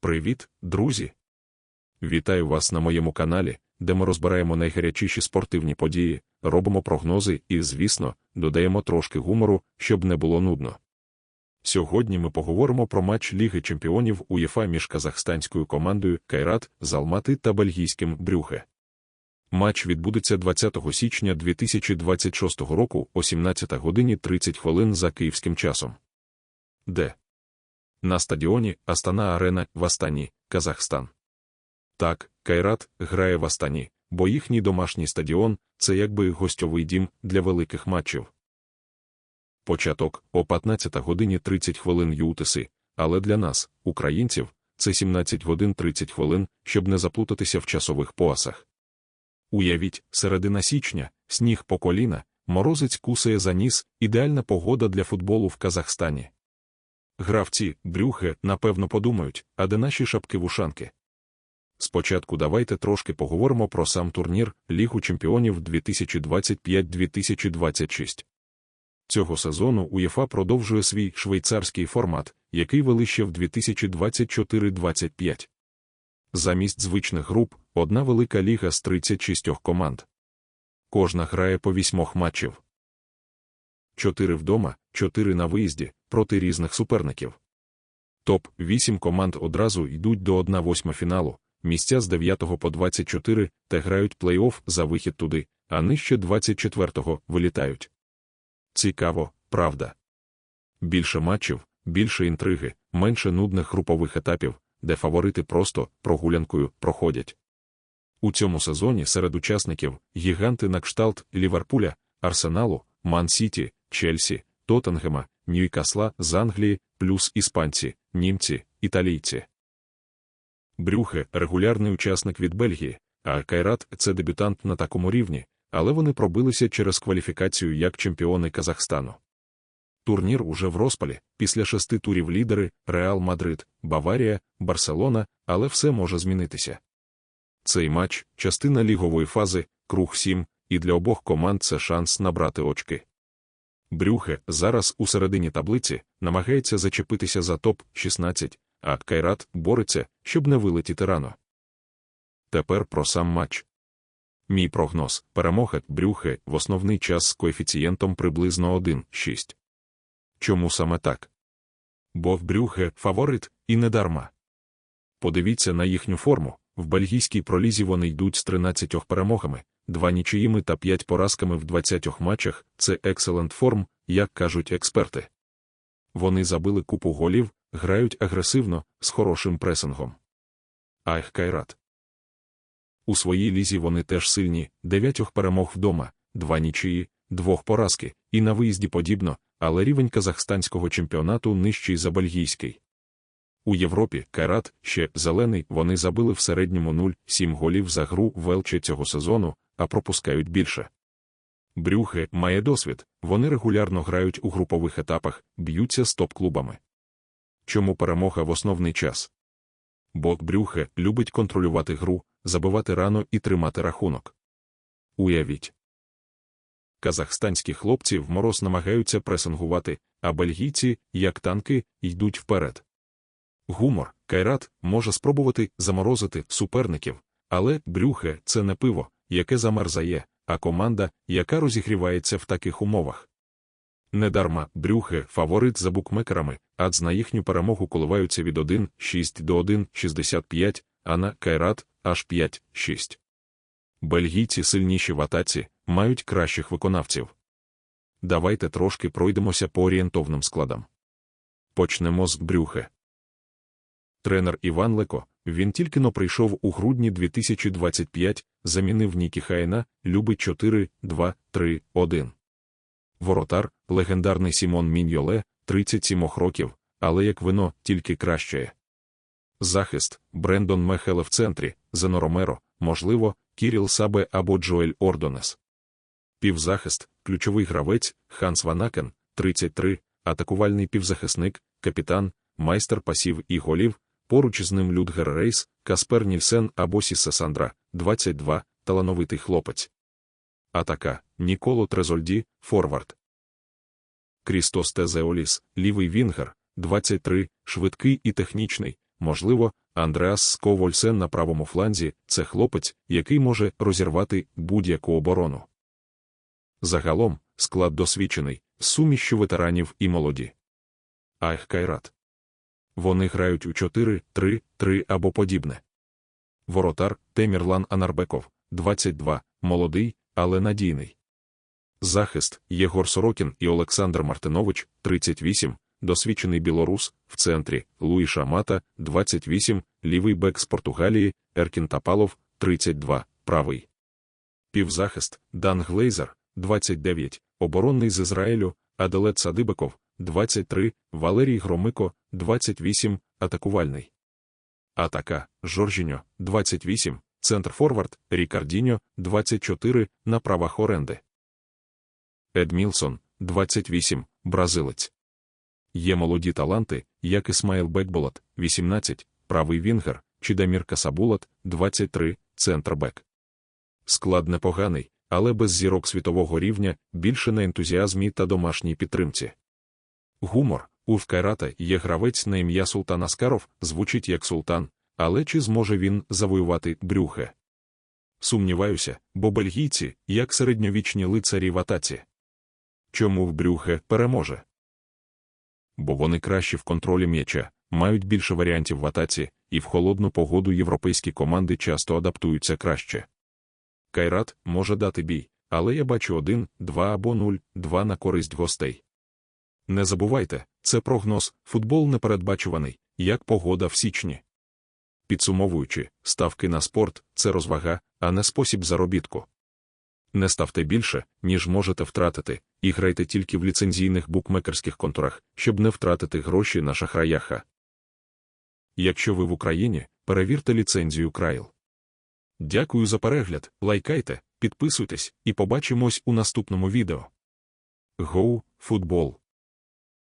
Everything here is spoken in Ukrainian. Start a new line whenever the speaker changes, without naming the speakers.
Привіт, друзі! Вітаю вас на моєму каналі, де ми розбираємо найгарячіші спортивні події, робимо прогнози і, звісно, додаємо трошки гумору, щоб не було нудно. Сьогодні ми поговоримо про матч Ліги чемпіонів УЄФА між казахстанською командою Кайрат з Алмати та бельгійським Брюхе. Матч відбудеться 20 січня 2026 року о 17 годині 30 хвилин за київським часом. Де? На стадіоні Астана Арена в Астані, Казахстан. Так, Кайрат грає в Астані, бо їхній домашній стадіон це якби гостьовий дім для великих матчів. Початок о 15 годині 30 хвилин ЮТСи, але для нас, українців, це 17 годин 30 хвилин, щоб не заплутатися в часових поясах. Уявіть, середина січня, сніг по коліна, морозець кусає за ніс, ідеальна погода для футболу в Казахстані. Гравці, брюхе, напевно, подумають, а де наші шапки-вушанки? Спочатку давайте трошки поговоримо про сам турнір Лігу чемпіонів 2025-2026. Цього сезону УЄФА продовжує свій швейцарський формат, який вели ще в 2024-25. Замість звичних груп одна велика ліга з 36 команд. Кожна грає по вісьмох матчів. Чотири вдома, чотири на виїзді проти різних суперників. Топ 8 команд одразу йдуть до 1-8 фіналу, місця з 9 по 24 та грають плей-офф за вихід туди, а нижче 24-го вилітають. Цікаво, правда. Більше матчів, більше інтриги, менше нудних групових етапів, де фаворити просто прогулянкою проходять. У цьому сезоні серед учасників гіганти на кшталт Ліверпуля, Арсеналу, Ман-Сіті, Чельсі, Тоттенгема, Ньюкасла з Англії, плюс іспанці, німці, італійці. Брюхе регулярний учасник від Бельгії, а Кайрат це дебютант на такому рівні, але вони пробилися через кваліфікацію як чемпіони Казахстану. Турнір уже в розпалі, після шести турів лідери Реал Мадрид, Баварія, Барселона, але все може змінитися. Цей матч частина лігової фази, круг 7, і для обох команд це шанс набрати очки. Брюхе зараз у середині таблиці намагається зачепитися за топ-16, а Кайрат бореться, щоб не вилетіти рано. Тепер про сам матч. Мій прогноз перемога Брюхе в основний час з коефіцієнтом приблизно 1,6. Чому саме так? Бо в Брюхе фаворит і не дарма. Подивіться на їхню форму. В бельгійській пролізі вони йдуть з 13 перемогами, два нічиїми та 5 поразками в 20 матчах це екселент форм, як кажуть експерти. Вони забили купу голів, грають агресивно, з хорошим пресингом. Ах Кайрат. У своїй лізі вони теж сильні, дев'ятьох перемог вдома, два нічиї, двох поразки, і на виїзді подібно, але рівень казахстанського чемпіонату нижчий за бельгійський. У Європі Кайрат, ще зелений, вони забили в середньому 0,7 голів за гру в Елче цього сезону, а пропускають більше. Брюхе має досвід, вони регулярно грають у групових етапах, б'ються з топ-клубами. Чому перемога в основний час? Бо Брюхе любить контролювати гру, забивати рано і тримати рахунок. Уявіть. Казахстанські хлопці в мороз намагаються пресингувати, а бельгійці, як танки, йдуть вперед. Гумор, кайрат може спробувати заморозити суперників, але брюхе це не пиво, яке замерзає, а команда, яка розігрівається в таких умовах. Недарма брюхе фаворит за букмекерами, адз на їхню перемогу коливаються від 1,6 до 1,65, а на кайрат аж 5,6. Бельгійці сильніші в атаці, мають кращих виконавців. Давайте трошки пройдемося по орієнтовним складам. Почнемо з брюхе. Тренер Іван Леко, він тільки но прийшов у грудні 2025, замінив Нікі Хайна, любить 4, 2, 3, 1. Воротар, легендарний Сімон Міньоле, 37 років, але як вино, тільки кращає. Захист Брендон Мехеле в центрі, Зено Ромеро, можливо, Кіріл Сабе або Джоель Ордонес. Півзахист, ключовий гравець, Ханс Ванакен, 33, атакувальний півзахисник, капітан, майстер пасів і голів, поруч з ним Людгер Рейс, Каспер Нільсен або Сісе Сандра, 22, талановитий хлопець. Атака Ніколо Трезольді, Форвард. Крістос Тезеоліс, лівий Вінгер, 23, швидкий і технічний, можливо, Андреас Сковольсен на правому фланзі це хлопець, який може розірвати будь-яку оборону. Загалом, склад досвідчений, з сумішчю ветеранів і молоді. Айх Кайрат. Вони грають у 4-3-3 або подібне. Воротар Темірлан Анарбеков, 22, молодий, але надійний. Захист Єгор Сорокін і Олександр Мартинович, 38, досвідчений білорус, в центрі Луї Шамата, 28, лівий бек з Португалії, Еркін Тапалов, 32, правий. Півзахист Дан Глейзер, 29, оборонний з Ізраїлю, Аделет Садибеков, 23, Валерій Громико, 28, атакувальний. Атака Жоржіньо, 28, центр форвард, Рікардіньо, 24, на правах оренди. Ед Мілсон, 28, бразилець. Є молоді таланти, як Ісмаїл Бекболат, 18, правий Вінгер, чи Дамір Касабулат, 23, центрбек. Склад непоганий, але без зірок світового рівня більше на ентузіазмі та домашній підтримці. Гумор у Вкайрата є гравець на ім'я Султан Аскаров, звучить як султан, але чи зможе він завоювати брюхе? Сумніваюся, бо бельгійці, як середньовічні лицарі в атаці. Чому в брюхе переможе? Бо вони кращі в контролі м'яча, мають більше варіантів в атаці, і в холодну погоду європейські команди часто адаптуються краще. Кайрат може дати бій, але я бачу один, два або нуль, два на користь гостей. Не забувайте, це прогноз, футбол непередбачуваний, як погода в січні. Підсумовуючи, ставки на спорт це розвага, а не спосіб заробітку. Не ставте більше, ніж можете втратити, і грайте тільки в ліцензійних букмекерських конторах, щоб не втратити гроші на шахраяха. Якщо ви в Україні, перевірте ліцензію Крайл. Дякую за перегляд, лайкайте, підписуйтесь і побачимось у наступному відео. Гоу, футбол!